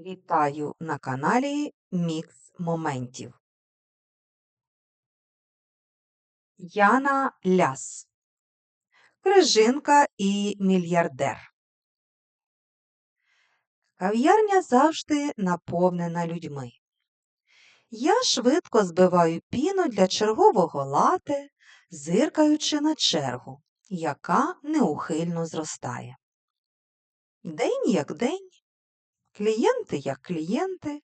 Вітаю на каналі Мікс Моментів. Яна Ляс. Крижинка і мільярдер. Кав'ярня завжди наповнена людьми. Я швидко збиваю піну для чергового лате, зиркаючи на чергу, яка неухильно зростає. День як день, клієнти як клієнти,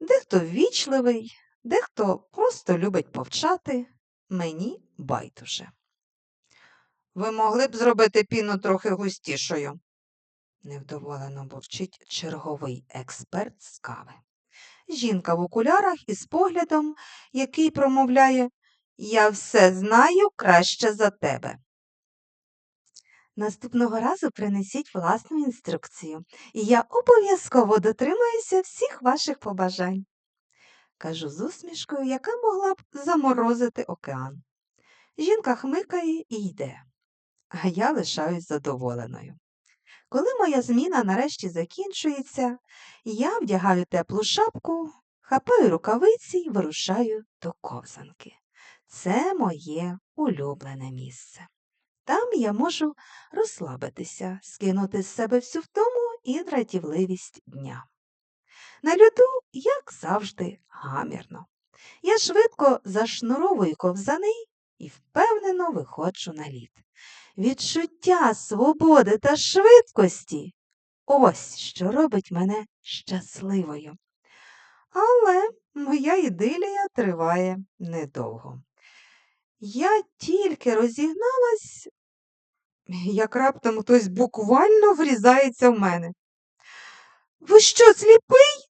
дехто ввічливий, дехто просто любить повчати, мені байдуже. Ви могли б зробити піну трохи густішою, невдоволено бурчить черговий експерт з кави. Жінка в окулярах із поглядом, який промовляє Я все знаю краще за тебе. Наступного разу принесіть власну інструкцію, і я обов'язково дотримаюся всіх ваших побажань. Кажу з усмішкою, яка могла б заморозити океан. Жінка хмикає і йде, а я лишаюсь задоволеною. Коли моя зміна нарешті закінчується, я вдягаю теплу шапку, хапаю рукавиці й вирушаю до ковзанки. Це моє улюблене місце. Там я можу розслабитися, скинути з себе всю втому і дратівливість дня. На льоду, як завжди, гамірно. Я швидко зашнуровую ковзани і впевнено виходжу на лід. Відчуття свободи та швидкості ось що робить мене щасливою. Але моя ідилія триває недовго. Я тільки розігналась, як раптом хтось буквально врізається в мене. Ви що, сліпий?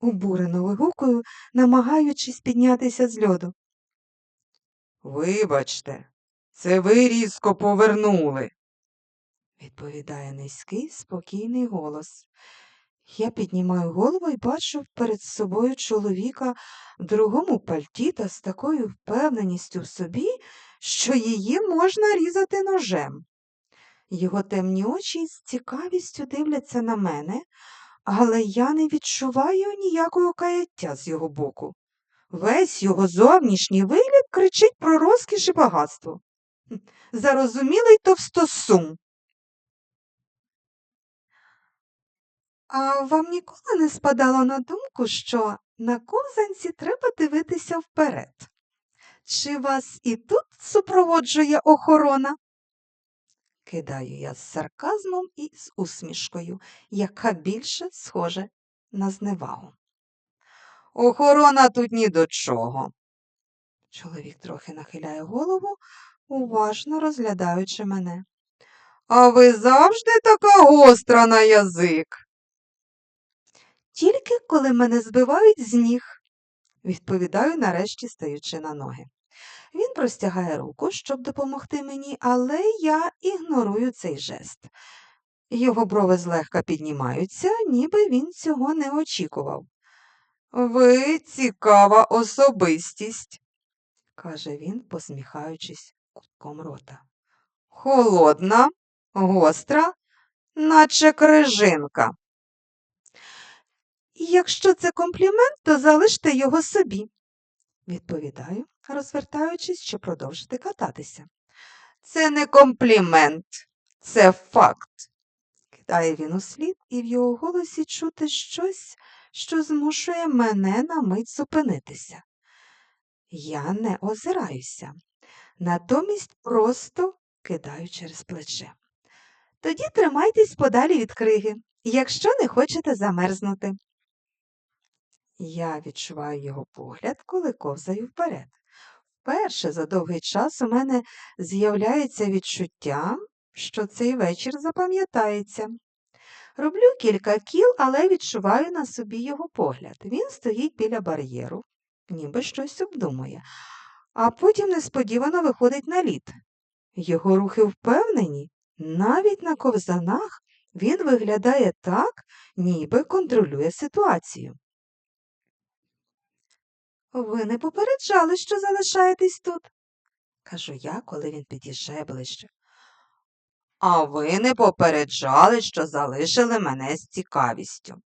обурено вигукую, намагаючись піднятися з льоду. Вибачте, це ви різко повернули, відповідає низький, спокійний голос. Я піднімаю голову і бачу перед собою чоловіка в дорогому пальті та з такою впевненістю в собі, що її можна різати ножем. Його темні очі з цікавістю дивляться на мене, але я не відчуваю ніякого каяття з його боку. Весь його зовнішній вигляд кричить про розкіш і багатство. Зарозумілий товстосум. А вам ніколи не спадало на думку, що на ковзанці треба дивитися вперед? Чи вас і тут супроводжує охорона? Кидаю я з сарказмом і з усмішкою, яка більше схоже на зневагу. Охорона тут ні до чого. Чоловік трохи нахиляє голову, уважно розглядаючи мене. А ви завжди така гостра на язик. Тільки коли мене збивають з ніг, відповідаю, нарешті стаючи на ноги. Він простягає руку, щоб допомогти мені, але я ігнорую цей жест. Його брови злегка піднімаються, ніби він цього не очікував. Ви цікава особистість, каже він, посміхаючись кутком рота. Холодна, гостра, наче крижинка. Якщо це комплімент, то залиште його собі, відповідаю, розвертаючись, щоб продовжити кататися. Це не комплімент, це факт, кидає він услід, і в його голосі чути щось, що змушує мене на мить зупинитися. Я не озираюся, натомість просто кидаю через плече. Тоді тримайтесь подалі від криги, якщо не хочете замерзнути. Я відчуваю його погляд, коли ковзаю вперед. Вперше за довгий час у мене з'являється відчуття, що цей вечір запам'ятається. Роблю кілька кіл, але відчуваю на собі його погляд. Він стоїть біля бар'єру, ніби щось обдумує, а потім несподівано виходить на лід. Його рухи впевнені, навіть на ковзанах він виглядає так, ніби контролює ситуацію. Ви не попереджали, що залишаєтесь тут, кажу я, коли він під'їжджає ближче. А ви не попереджали, що залишили мене з цікавістю,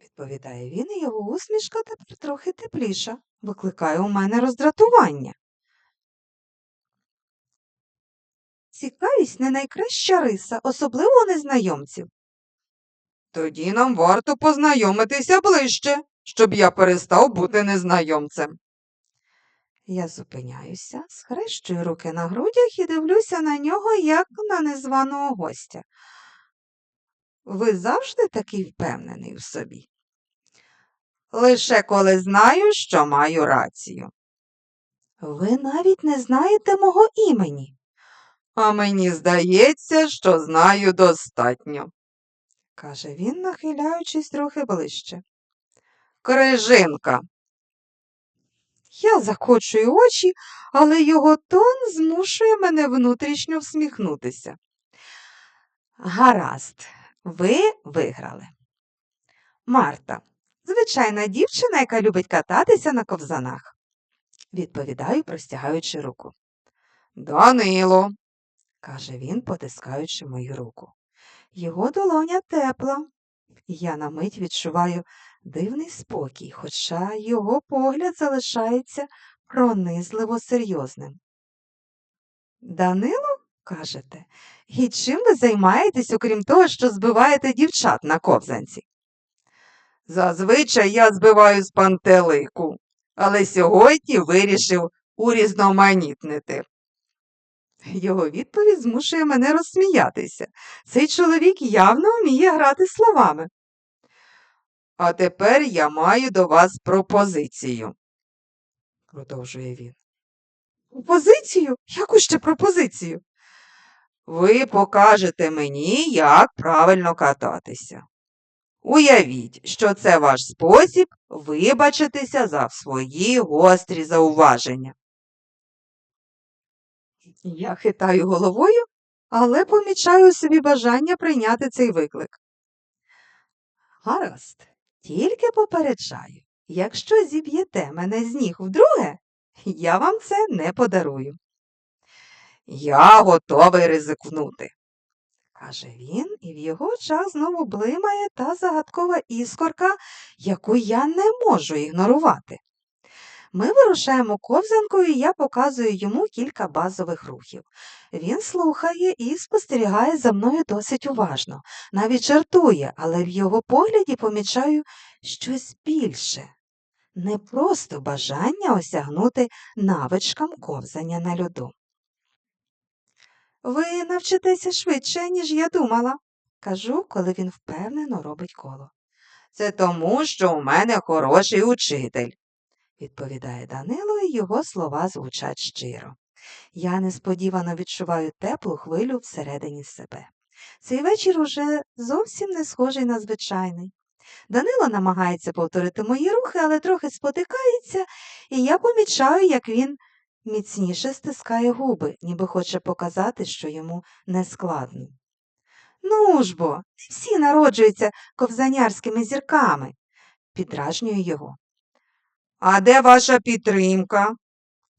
відповідає він, і його усмішка тепер трохи тепліша, викликає у мене роздратування. Цікавість не найкраща риса, особливо у незнайомців. Тоді нам варто познайомитися ближче, щоб я перестав бути незнайомцем. Я зупиняюся, схрещую руки на грудях і дивлюся на нього, як на незваного гостя. Ви завжди такий впевнений в собі? Лише коли знаю, що маю рацію. Ви навіть не знаєте мого імені. А мені здається, що знаю достатньо. каже він, нахиляючись трохи ближче. Крижинка. Я закочую очі, але його тон змушує мене внутрішньо всміхнутися. Гаразд, ви виграли. Марта, звичайна дівчина, яка любить кататися на ковзанах, відповідаю, простягаючи руку. Данило. каже він, потискаючи мою руку. Його долоня тепла. Я на мить відчуваю дивний спокій, хоча його погляд залишається пронизливо серйозним. Данило, кажете, і чим ви займаєтесь, окрім того, що збиваєте дівчат на ковзанці? Зазвичай я збиваю з пантелику, але сьогодні вирішив урізноманітнити. Його відповідь змушує мене розсміятися. Цей чоловік явно вміє грати словами. А тепер я маю до вас пропозицію. продовжує він. Пропозицію? Яку ще пропозицію? Ви покажете мені, як правильно кататися. Уявіть, що це ваш спосіб вибачитися за свої гострі зауваження. Я хитаю головою, але помічаю собі бажання прийняти цей виклик. Гаразд, тільки попереджаю, якщо зіб'єте мене з ніг вдруге, я вам це не подарую, Я готовий ризикнути. каже він, і в його очах знову блимає та загадкова іскорка, яку я не можу ігнорувати. Ми вирушаємо ковзанкою, і я показую йому кілька базових рухів. Він слухає і спостерігає за мною досить уважно, навіть жартує, але в його погляді помічаю щось більше. Не просто бажання осягнути навичкам ковзання на льоду. Ви навчитеся швидше, ніж я думала, кажу, коли він впевнено робить коло. Це тому, що у мене хороший учитель. Відповідає Данило, і його слова звучать щиро. Я несподівано відчуваю теплу хвилю всередині себе. Цей вечір уже зовсім не схожий на звичайний. Данило намагається повторити мої рухи, але трохи спотикається, і я помічаю, як він міцніше стискає губи, ніби хоче показати, що йому не складно. Ну ж бо, всі народжуються ковзанярськими зірками, підражнюю його. А де ваша підтримка?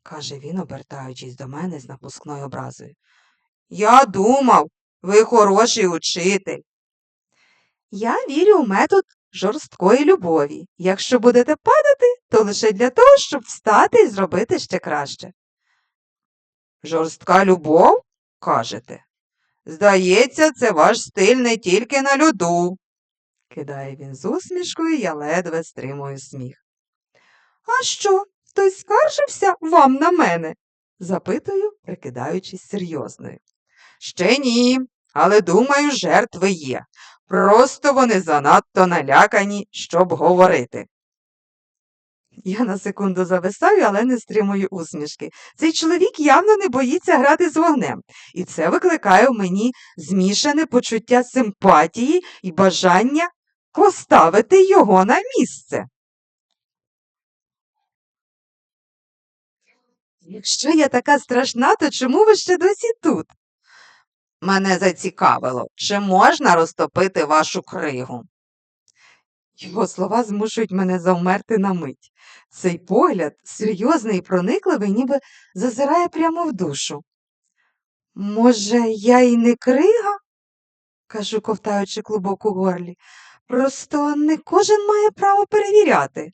каже він, обертаючись до мене з напускною образою. Я думав, ви хороший учитель. Я вірю у метод жорсткої любові. Якщо будете падати, то лише для того, щоб встати і зробити ще краще. Жорстка любов, кажете? Здається, це ваш стиль не тільки на льоду. кидає він з усмішкою, я ледве стримую сміх. А що, хтось скаржився вам на мене? запитую, прикидаючись серйозною. Ще ні, але думаю, жертви є. Просто вони занадто налякані, щоб говорити. Я на секунду зависаю, але не стримую усмішки. Цей чоловік явно не боїться грати з вогнем, і це викликає в мені змішане почуття симпатії і бажання поставити його на місце. Якщо я така страшна, то чому ви ще досі тут? Мене зацікавило, чи можна розтопити вашу кригу. Його слова змушують мене завмерти на мить. Цей погляд, серйозний і проникливий, ніби зазирає прямо в душу. Може, я й не крига? кажу, ковтаючи клубок у горлі. Просто не кожен має право перевіряти.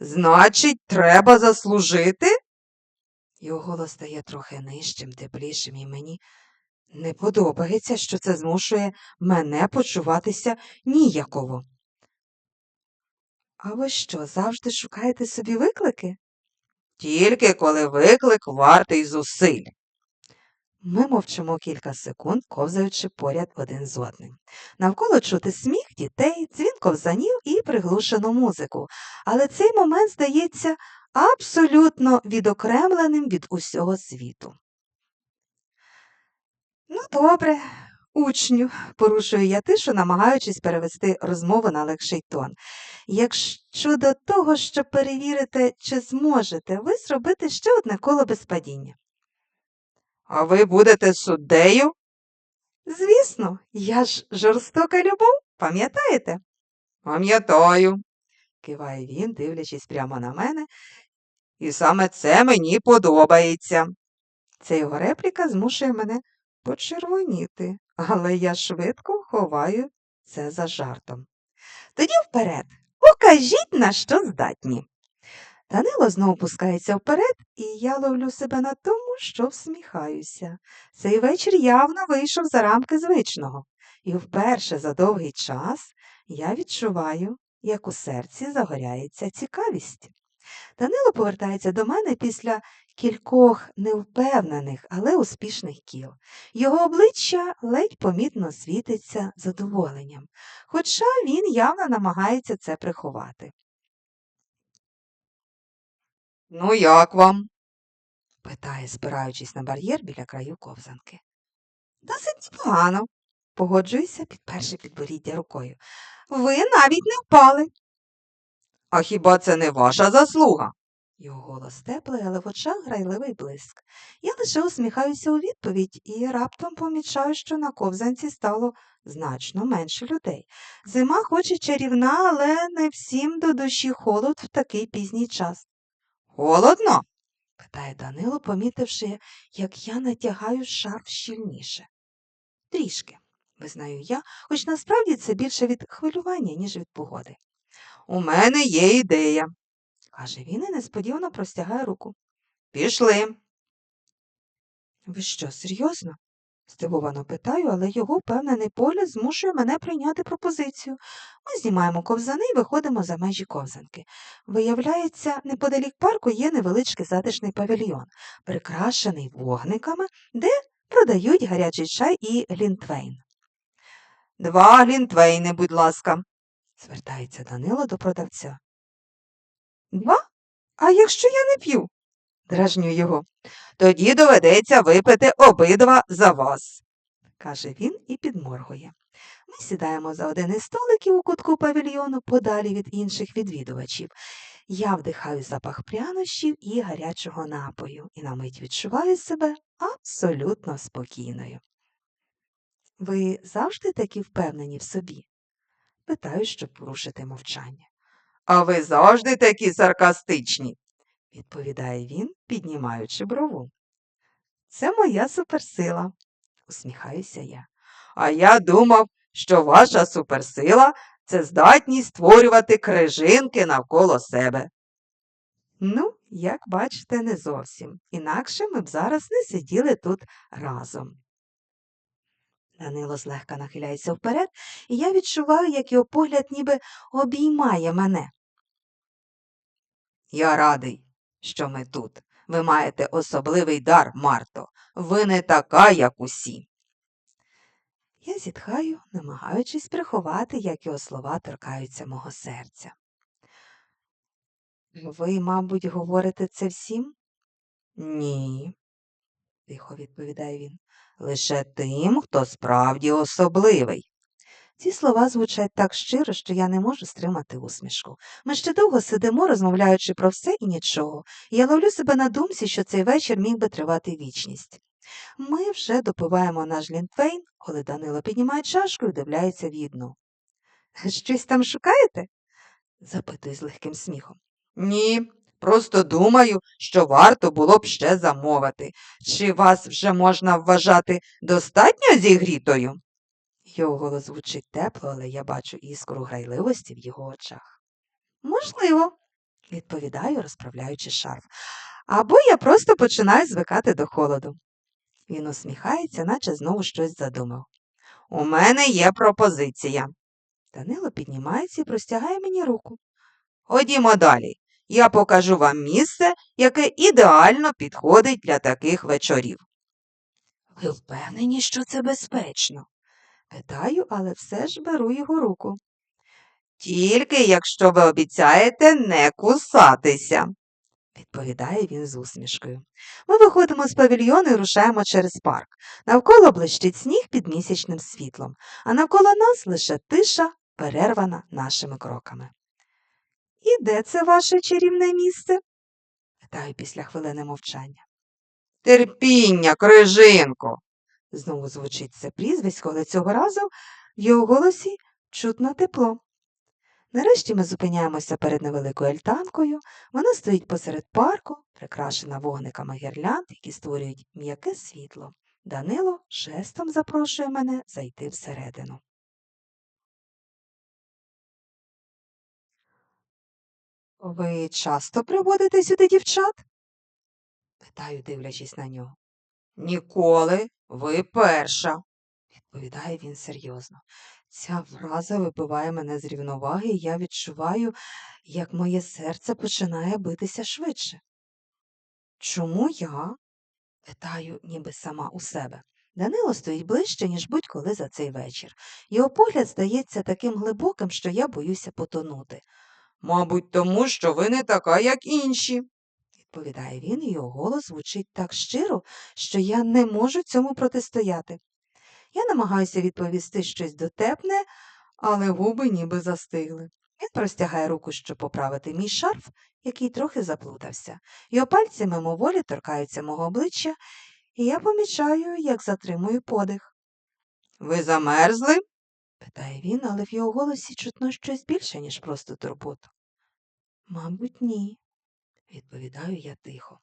Значить, треба заслужити? Його голос стає трохи нижчим, теплішим, і мені не подобається, що це змушує мене почуватися ніяково. А ви що, завжди шукаєте собі виклики? Тільки коли виклик вартий зусиль. Ми мовчимо кілька секунд, ковзаючи поряд один з одним. Навколо чути сміх дітей, дзвін ковзанів і приглушену музику, але цей момент здається абсолютно відокремленим від усього світу. Ну, добре, учню, порушую я тишу, намагаючись перевести розмову на легший тон. Якщо до того, щоб перевірити, чи зможете ви зробити ще одне коло без падіння. А ви будете суддею? Звісно, я ж жорстока любов, пам'ятаєте? Пам'ятаю. Киває він, дивлячись прямо на мене. І саме це мені подобається. Ця його репліка змушує мене почервоніти, але я швидко ховаю це за жартом. Тоді вперед, покажіть, на що здатні. Данило знову пускається вперед, і я ловлю себе на тому, що всміхаюся. Цей вечір явно вийшов за рамки звичного, і вперше за довгий час я відчуваю, як у серці загоряється цікавість. Данило повертається до мене після кількох невпевнених, але успішних кіл. Його обличчя ледь помітно світиться задоволенням, хоча він явно намагається це приховати. Ну, як вам? питає, спираючись на бар'єр біля краю ковзанки. Досить непогано, погоджуюся, підперши підборіддя рукою. Ви навіть не впали. А хіба це не ваша заслуга? Його голос теплий, але в очах грайливий блиск. Я лише усміхаюся у відповідь і раптом помічаю, що на ковзанці стало значно менше людей. Зима хоч і чарівна, але не всім до душі холод в такий пізній час. Холодно? питає Данило, помітивши, як я натягаю шарф щільніше. Трішки, визнаю я, хоч насправді це більше від хвилювання, ніж від погоди. У мене є ідея. каже він і несподівано простягає руку. Пішли. Ви що, серйозно? здивовано питаю, але його впевнений погляд змушує мене прийняти пропозицію. Ми знімаємо ковзани і виходимо за межі ковзанки. Виявляється, неподалік парку є невеличкий затишний павільйон, прикрашений вогниками, де продають гарячий чай і глінтвейн. Два глінтвейни, будь ласка. Звертається Данило до продавця. Два? А якщо я не п'ю? Дражню його. Тоді доведеться випити обидва за вас. каже він і підморгує. Ми сідаємо за один із столиків у кутку павільйону подалі від інших відвідувачів. Я вдихаю запах прянощів і гарячого напою і на мить відчуваю себе абсолютно спокійною. Ви завжди такі впевнені в собі? Питаю, щоб порушити мовчання. А ви завжди такі саркастичні. відповідає він, піднімаючи брову. Це моя суперсила, усміхаюся я. А я думав, що ваша суперсила це здатність створювати крижинки навколо себе. Ну, як бачите, не зовсім. Інакше ми б зараз не сиділи тут разом. Данило злегка нахиляється вперед, і я відчуваю, як його погляд ніби обіймає мене. Я радий, що ми тут. Ви маєте особливий дар, Марто. Ви не така, як усі. Я зітхаю, намагаючись приховати, як його слова торкаються мого серця. Ви, мабуть, говорите це всім? Ні, тихо відповідає він. лише тим, хто справді особливий. Ці слова звучать так щиро, що я не можу стримати усмішку. Ми ще довго сидимо, розмовляючи про все і нічого, я ловлю себе на думці, що цей вечір міг би тривати вічність. Ми вже допиваємо наш лінтвейн, коли Данило піднімає чашку і дивляється відну. Щось там шукаєте? запитує з легким сміхом. Ні, просто думаю, що варто було б ще замовити. Чи вас вже можна вважати достатньо зігрітою? Його голос звучить тепло, але я бачу іскру грайливості в його очах. Можливо, відповідаю, розправляючи шарф. Або я просто починаю звикати до холоду. Він усміхається, наче знову щось задумав. У мене є пропозиція. Данило піднімається і простягає мені руку. Ходімо далі. Я покажу вам місце, яке ідеально підходить для таких вечорів. Ви впевнені, що це безпечно? Питаю, але все ж беру його руку. Тільки якщо ви обіцяєте не кусатися. відповідає він з усмішкою. Ми виходимо з павільйону і рушаємо через парк. Навколо блищить сніг під місячним світлом, а навколо нас лише тиша, перервана нашими кроками. І де це ваше чарівне місце? питаю після хвилини мовчання. Терпіння, крижинко. Знову звучить це прізвисько, але цього разу в його голосі чутно тепло. Нарешті ми зупиняємося перед невеликою альтанкою. Вона стоїть посеред парку, прикрашена вогниками гірлянд, які створюють м'яке світло. Данило жестом запрошує мене зайти всередину. Ви часто приводите сюди дівчат? питаю, дивлячись на нього. Ніколи ви перша. відповідає він серйозно. Ця фраза вибиває мене з рівноваги, і я відчуваю, як моє серце починає битися швидше. Чому я? питаю, ніби сама у себе. Данило стоїть ближче, ніж будь-коли за цей вечір. Його погляд здається таким глибоким, що я боюся потонути, Мабуть, тому що ви не така, як інші. відповідає він, і його голос звучить так щиро, що я не можу цьому протистояти. Я намагаюся відповісти щось дотепне, але губи ніби застигли. Він простягає руку, щоб поправити мій шарф, який трохи заплутався. Його пальці мимоволі торкаються мого обличчя, і я помічаю, як затримую подих. Ви замерзли? питає він, але в його голосі чутно щось більше, ніж просто турботу. Мабуть, ні, відповідаю я тихо.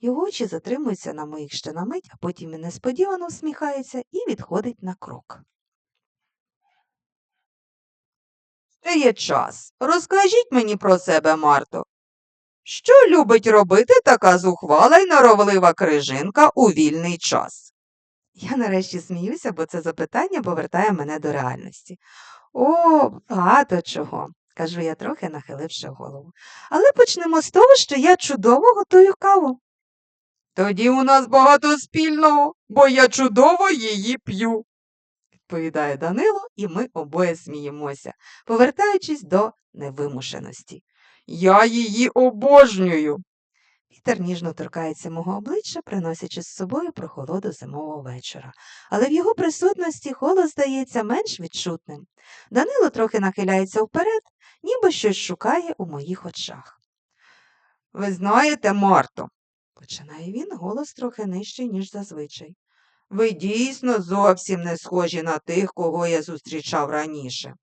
Його очі затримуються на моїх ще на мить, а потім він несподівано усміхається і відходить на крок. Ще є час. Розкажіть мені про себе, Марто. Що любить робити така зухвала й норовлива крижинка у вільний час? Я нарешті сміюся, бо це запитання повертає мене до реальності. О, багато чого, кажу я трохи нахиливши голову. Але почнемо з того, що я чудово готую каву. Тоді у нас багато спільного, бо я чудово її п'ю. відповідає Данило, і ми обоє сміємося, повертаючись до невимушеності. Я її обожнюю. Вітер ніжно торкається мого обличчя, приносячи з собою прохолоду зимового вечора, але в його присутності холод здається менш відчутним. Данило трохи нахиляється вперед, ніби щось шукає у моїх очах. Ви знаєте, Марто, Починає він, голос трохи нижчий, ніж зазвичай. ви дійсно зовсім не схожі на тих, кого я зустрічав раніше.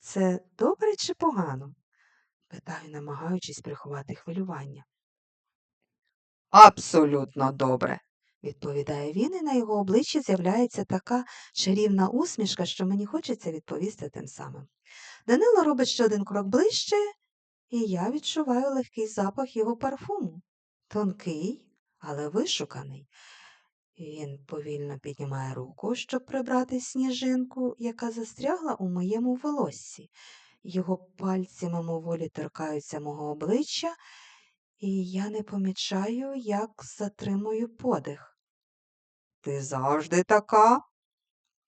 Це добре чи погано? питаю, намагаючись приховати хвилювання. Абсолютно добре. Відповідає він, і на його обличчі з'являється така чарівна усмішка, що мені хочеться відповісти тим самим. Данило робить ще один крок ближче, і я відчуваю легкий запах його парфуму. Тонкий, але вишуканий. Він повільно піднімає руку, щоб прибрати сніжинку, яка застрягла у моєму волоссі. Його пальці мимоволі торкаються мого обличчя, і я не помічаю, як затримую подих. Ти завжди така?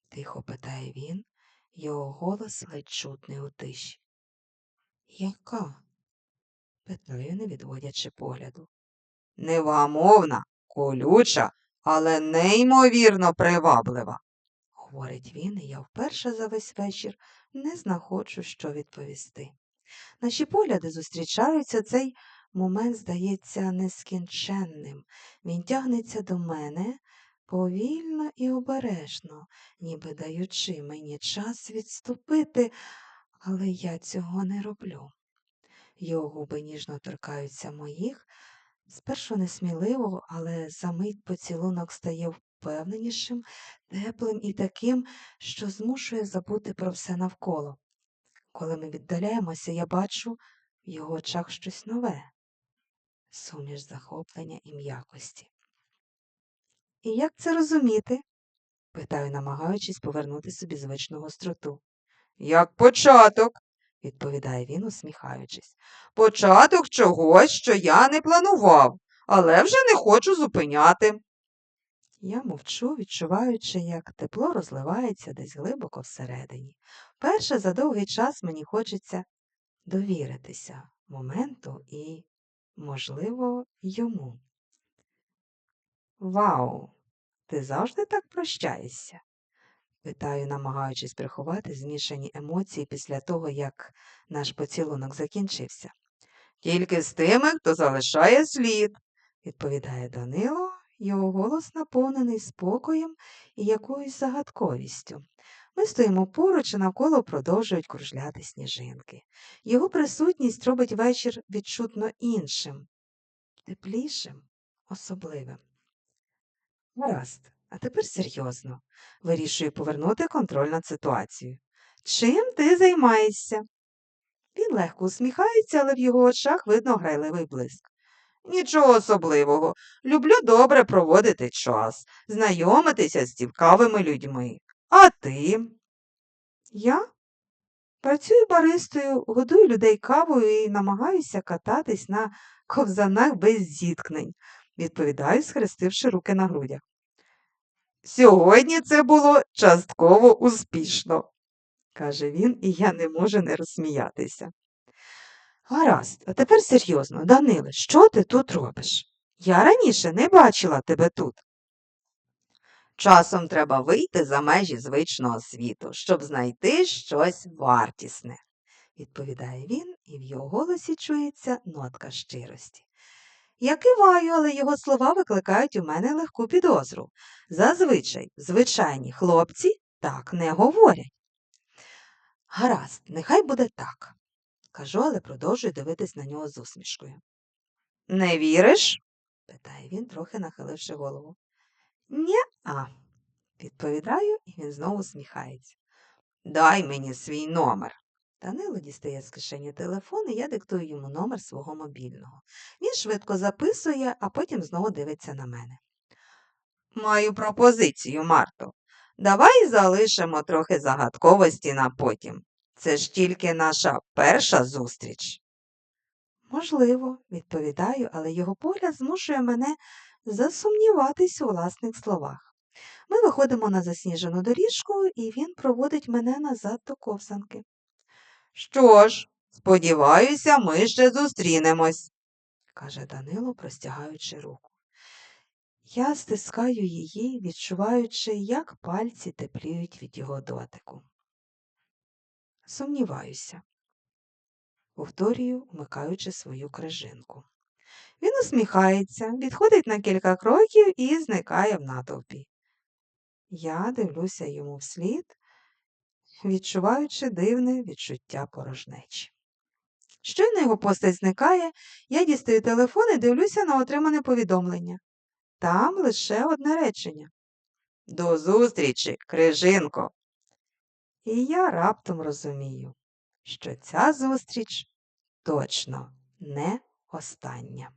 Тихо питає він, його голос ледь чутний у тиші. Яка? питаю, не відводячи погляду. Невгамовна, колюча, але неймовірно приваблива. говорить він, і я вперше за весь вечір не знаходжу, що відповісти. Наші погляди зустрічаються, цей момент здається нескінченним. Він тягнеться до мене повільно і обережно, ніби даючи мені час відступити, але я цього не роблю. Його губи ніжно торкаються моїх, спершу несміливо, але за мить поцілунок стає впевненішим, теплим і таким, що змушує забути про все навколо. Коли ми віддаляємося, я бачу в його очах щось нове, суміш захоплення і м'якості. І як це розуміти? питаю, намагаючись повернути собі звичну гостроту. Як початок, відповідає він, усміхаючись. початок чогось, що я не планував, але вже не хочу зупиняти. Я мовчу, відчуваючи, як тепло розливається десь глибоко всередині. Перше за довгий час мені хочеться довіритися моменту і, можливо, йому. Вау! Ти завжди так прощаєшся? питаю, намагаючись приховати змішані емоції після того, як наш поцілунок закінчився. Тільки з тими, хто залишає слід. відповідає Данило, його голос наповнений спокоєм і якоюсь загадковістю. Ми стоїмо поруч і навколо продовжують кружляти сніжинки. Його присутність робить вечір відчутно іншим, теплішим, особливим. Гаразд, а тепер серйозно. Вирішую повернути контроль над ситуацією. Чим ти займаєшся? Він легко усміхається, але в його очах видно грайливий блиск. Нічого особливого. Люблю добре проводити час, знайомитися з цікавими людьми. А ти? Я працюю баристою, годую людей кавою і намагаюся кататись на ковзанах без зіткнень, відповідаю, схрестивши руки на грудях. Сьогодні це було частково успішно. каже він, і я не можу не розсміятися. Гаразд, а тепер серйозно, Даниле, що ти тут робиш? Я раніше не бачила тебе тут. Часом треба вийти за межі звичного світу, щоб знайти щось вартісне. відповідає він, і в його голосі чується нотка щирості. Я киваю, але його слова викликають у мене легку підозру. Зазвичай звичайні хлопці так не говорять. Гаразд, нехай буде так, кажу, але продовжую дивитись на нього з усмішкою. Не віриш? питає він, трохи нахиливши голову. Ня-а, відповідаю, і він знову сміхається. Дай мені свій номер. Данило дістає з кишені телефон, і я диктую йому номер свого мобільного. Він швидко записує, а потім знову дивиться на мене. Маю пропозицію, Марто. Давай залишимо трохи загадковості на потім. Це ж тільки наша перша зустріч. Можливо, відповідаю, але його погляд змушує мене засумніватись у власних словах. Ми виходимо на засніжену доріжку, і він проводить мене назад до ковзанки. Що ж, сподіваюся, ми ще зустрінемось. каже Данило, простягаючи руку. Я стискаю її, відчуваючи, як пальці тепліють від його дотику. Сумніваюся, повторюю, вмикаючи свою крижинку. Він усміхається, відходить на кілька кроків і зникає в натовпі. Я дивлюся йому вслід, відчуваючи дивне відчуття порожнечі. Щойно його постать зникає, я дістаю телефон і дивлюся на отримане повідомлення. Там лише одне речення. До зустрічі, Крижинко. І я раптом розумію, що ця зустріч точно не остання.